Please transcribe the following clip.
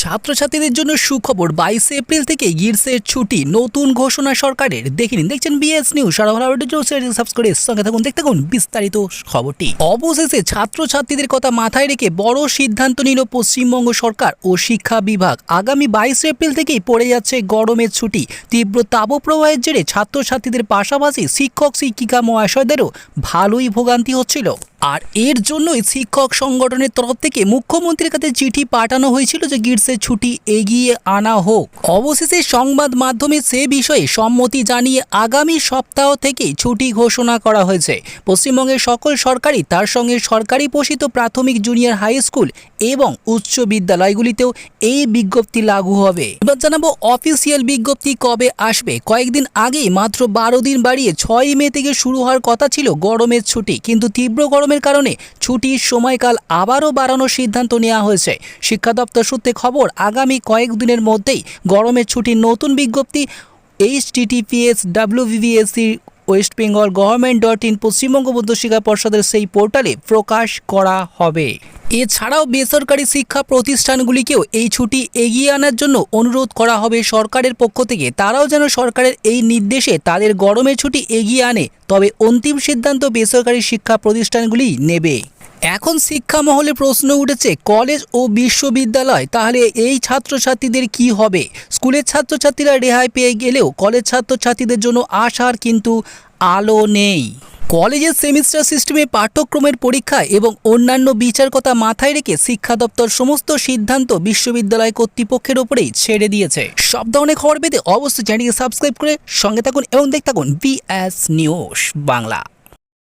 ছাত্রছাত্রীদের জন্য সুখবর, বাইশে এপ্রিল থেকে গির্সের ছুটি, নতুন ঘোষণা সরকারের। দেখে নিন, দেখছেন বিএস নিউজ সারা সাবস্ক্রাইব করে সঙ্গে থাকুন, দেখতে থাকুন বিস্তারিত খবরটি। অবশেষে ছাত্রছাত্রীদের কথা মাথায় রেখে বড় সিদ্ধান্ত নিল পশ্চিমবঙ্গ সরকার ও শিক্ষা বিভাগ। আগামী বাইশে এপ্রিল থেকেই পড়ে যাচ্ছে গরমের ছুটি। তীব্র তাপপ্রবাহের জেরে ছাত্রছাত্রীদের পাশাপাশি শিক্ষক, শিক্ষিকা, মহাশয়দেরও ভালোই ভোগান্তি হচ্ছিল। আর এর জন্যই শিক্ষক সংগঠনের তরফ থেকে মুখ্যমন্ত্রীর কাছে চিঠি পাঠানো হয়েছিল যে গ্রীষ্মের ছুটি এগিয়ে আনা হোক। অবশেষে সংবাদ মাধ্যমে সে বিষয়ে সম্মতি জানিয়ে আগামী সপ্তাহ থেকে ছুটি ঘোষণা করা হয়েছে। পশ্চিমবঙ্গের সকল সরকারি, তার সঙ্গে সরকারি পোষিত প্রাথমিক জুনিয়র হাই স্কুল এবং উচ্চ বিদ্যালয়গুলিতেও এই বিজ্ঞপ্তি লাগু হবে। এবার জানাব অফিসিয়াল বিজ্ঞপ্তি কবে আসবে? কয়েকদিন আগেই মাত্র বারো দিন বাড়িয়ে ছয় মে থেকে শুরু হওয়ার কথা ছিল গরমের ছুটি। কিন্তু তীব্র গরমের কারণে ছুটির সময়কাল আবারও বাড়ানোর সিদ্ধান্ত নেওয়া হয়েছে। শিক্ষা দপ্তর সূত্রে খবর, আগামী কয়েকদিনের মধ্যেই গরমের ছুটির নতুন বিজ্ঞপ্তি HTTPS WBBSC West Bengal government dot in, Paschimbanga মধ্যশিক্ষা পর্ষদের সেই পোর্টালে প্রকাশ করা হবে। এছাড়াও বেসরকারি শিক্ষা প্রতিষ্ঠানগুলিকেও এই ছুটি এগিয়ে আনার জন্য অনুরোধ করা হবে সরকারের পক্ষ থেকে। তারাও যেন সরকারের এই নির্দেশে তাদের গরমের ছুটি এগিয়ে আনে, তবে অন্তিম সিদ্ধান্ত বেসরকারি শিক্ষা প্রতিষ্ঠানগুলি নেবে। এখন শিক্ষা মহলে প্রশ্ন উঠেছে, কলেজ ও বিশ্ববিদ্যালয়, তাহলে এই ছাত্রছাত্রীদের কি হবে? স্কুলের ছাত্রছাত্রীরা রেহাই পেয়ে গেলেও কলেজ ছাত্রছাত্রীদের জন্য আসার কিন্তু আলো নেই। কলেজের সেমিস্টার সিস্টেমে পাঠ্যক্রমের পরীক্ষা এবং অন্যান্য বিচার কথা মাথায় রেখে শিক্ষা দপ্তর সমস্ত সিদ্ধান্ত বিশ্ববিদ্যালয় কর্তৃপক্ষের ওপরেই ছেড়ে দিয়েছে। সব ধরনের খবর পেতে অবশ্যই চ্যানেলকে সাবস্ক্রাইব করে সঙ্গে থাকুন এবং দেখতে থাকুন বিএস নিউজ বাংলা।